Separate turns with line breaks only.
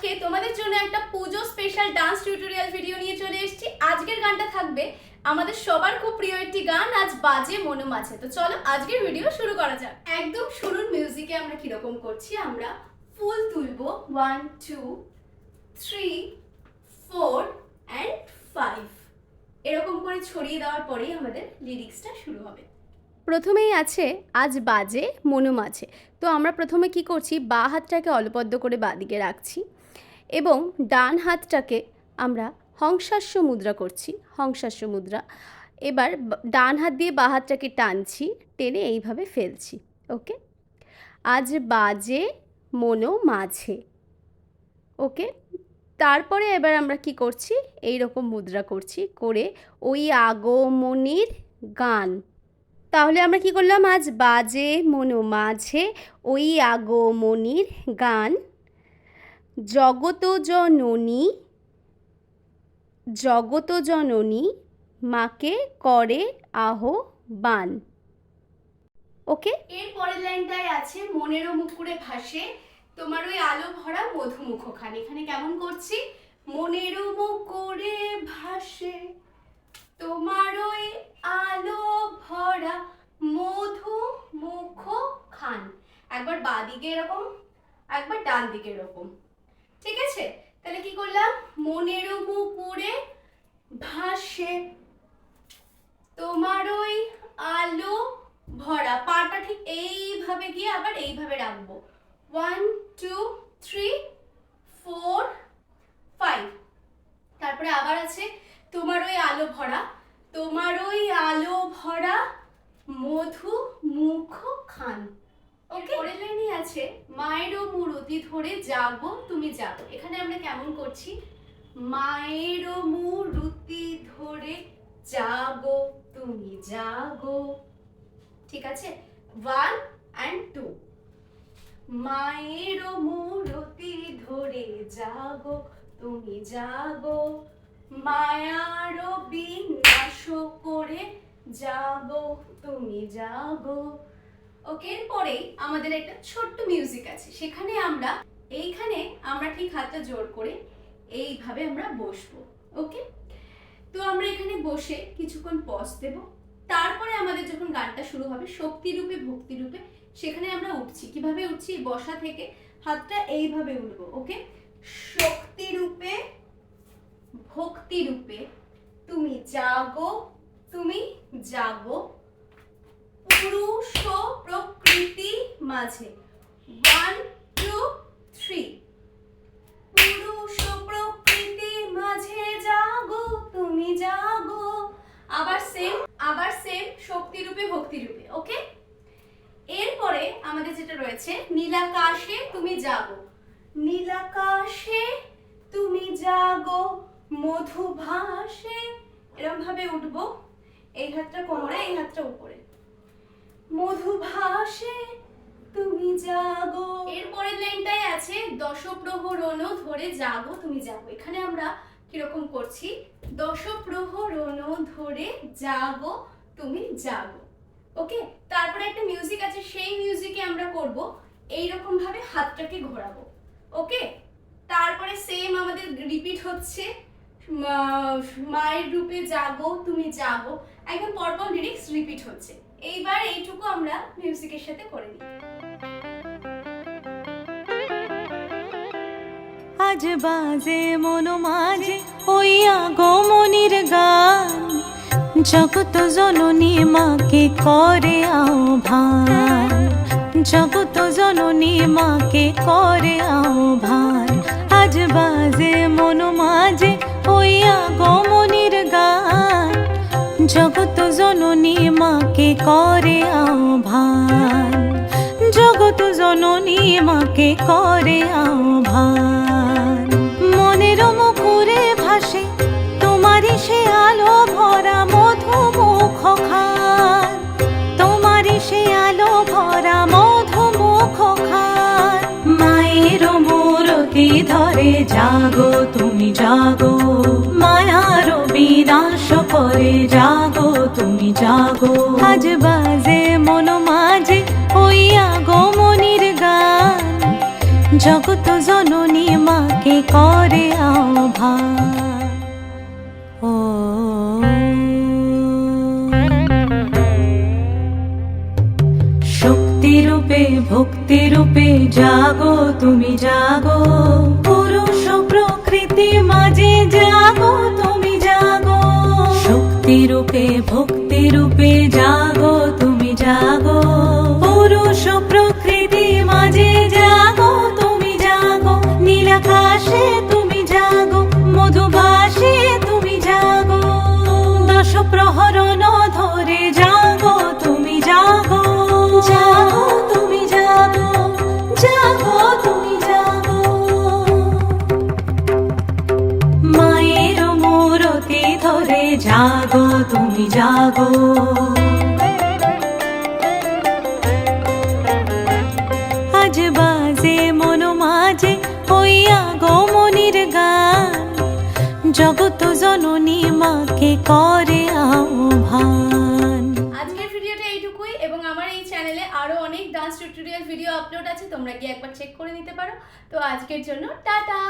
আজকে তোমাদের জন্য একটা পুজো স্পেশাল ডান্স টিউটোরিয়াল ভিডিও নিয়ে চলে এসেছি। আজকের গানটা থাকবে আমাদের সবার খুব প্রিয় একটি গান, আজ বাজে মনে মাঝে। তো চলো আজকের ভিডিও শুরু করা যাক। একদম শুরুর মিউজিকে আমরা কীরকম করছি? আমরা ফুল তুলবো। One two three four and five এরকম করে ছড়িয়ে দেওয়ার পরেই আমাদের লিরিক্সটা শুরু হবে। প্রথমেই আছে, আজ বাজে মনু মাঝে। তো আমরা প্রথমে কি করছি? বা হাতটাকে অলপদ্দ করে বাদিকে রাখছি। এবং ডান হাতটাকে আমরা হংসাস্য মুদ্রা করছি, হংসাস্য মুদ্রা। এবার ডান হাত দিয়ে বা হাতটাকে টানছি, টেনে এইভাবে ফেলছি, ওকে? আজ বাজে মনো মাঝে, ওকে? তারপরে এবার আমরা কি করছি? এই রকম মুদ্রা করছি, করে ওই আগমনির গান। তাহলে আমরা কি করলাম? আজ বাজে মনো মাঝে, ওই আগমনির গান জগত জননী জগত জননী মাকে করে আহ্বান। ওকে এর পরের লাইনটায় আছে, মনেরও মুকুরে ভাসে, তোমার ওই আলো ভরা মধুমুখ খান এখানে কেমন করছি? মনেরও মুকুরে ভাসে, তোমার ওই আলো ভরা মধু মুখ খান একবার বাদিকে এরকম, একবার ডান দিকে এরকম। ঠিক আছে? তাহলে কি করলাম? মনেরও মুকুরে ভাসে তোমার ওই আলো ভরা পাটা ঠিক এইভাবে গিয়ে আবার এইভাবে রাখব। One two three four five তারপরে আবার আছে তোমার ওই আলো ভরা, তোমার ওই আলো ভরা মধু মুখ খান পরের লাইনে আছে মায়েরও মূরতি ধরে জাগো তুমি জাগো। এখানে আমরা কেমন করছি? মায়েরও মূরতি ধরে জাগো তুমি জাগো। ঠিক আছে? ওয়ান অ্যান্ড টু মায়েরও মূরতি ধরে জাগো তুমি জাগো। মায়ারও বিনাশ করে যাব তুমি যাগো ওকে, এরপরেই আমাদের একটা ছোট্ট মিউজিক আছে। সেখানে আমরা, এইখানে আমরা ঠিক হাতটা জোর করে এইভাবে আমরা বসবো, ওকে? তো আমরা এখানে বসে কিছুক্ষণ পজ দেব। তারপরে আমাদের যখন গানটা শুরু হবে শক্তি রূপে ভক্তি রূপে সেখানে আমরা উঠছি। কীভাবে উঠছি? বসা থেকে হাতটা এইভাবে উঠবো, ওকে? শক্তি রূপে ভক্তি রূপে তুমি জাগো তুমি জাগো। পুরুষ ও প্রকৃতি মাঝে। ওয়ান টু থ্রি পুরুষ ও প্রকৃতির মাঝে জাগো, তুমি জাগো। আবার সেম আবার সেম শক্তি রূপে ভক্তি রূপে ওকে এরপরে আমাদের যেটা রয়েছে, নীলাকাশে তুমি জাগো। নীলাকাশে তুমি জাগো মধু ভাসে এরকম ভাবে উঠবো। এই হাতটা কোমরে, এই হাতটা উপরে। মধু ভাসে তুমি জাগো। এর পরের লাইনটাই আছে দশপ্রহরণ ধরে জাগো, তুমি জাগো। এখানে আমরা কীরকম করছি? দশপ্রহরণ ধরে জাগো, তুমি জাগো। ওকে? তারপরে একটা মিউজিক আছে, সেই মিউজিকে আমরা করব এই রকম ভাবে হাতটাকে ঘোরাবো। ওকে? তারপরে সেম আমাদের রিপিট হচ্ছে মায়ের রূপে জাগো, তুমি জাগো। একদম পরপর লিরিক্স রিপিট হচ্ছে। এইবার এইটুকু আমরা মিউজিকের সাথে করে নিই।
আজ বাজে মনো মাঝে ওই আগমনির গান। জগত জননী মাকে করে আহ্বান। জগত জননী মাকে করে আহ্বান। আজ বাজে মনো মাঝে ওই জগত জননী মাকে করে আহ্বান। জগত জননী মাকে করে আহ্বান। মনের মুখুরে ভাসে তোমারই সে আলো ভরা মধু মুখ খান। তোমারই সে আলো ভরা মধু মুখ খান। মায়ের মূরতি ধরে জাগো, তুমি জাগো। মায়ার করে জাগো, তুমি জাগো। আজ বাজে মন মাঝে ওই আগমনির গান। জগত জননী মাকে করে আহ্বান। ভক্তি রূপে জাগো, তুমি জাগো। পুরুষ প্রকৃতি মাঝে জাগো, তুমি শক্তি রূপে, ভক্তি রূপে জাগো, তুমি জাগো। পুরুষ প্রকৃতি মাঝে জাগো, তুমি জাগো। নীলাকাশে তুমি জাগো মধুভাষে তুমি জাগো। দশ প্রহরণ ধরে জাগো জননী মাকে করে আহ্বান।
আজকের ভিডিওটা এইটুকুই এবং আমার এই চ্যানেলে আরও অনেক ডান্স টিউটোরিয়াল ভিডিও আপলোড আছে, তোমরা গিয়ে একবার চেক করে নিতে পারো। তো আজকের জন্য টাটা!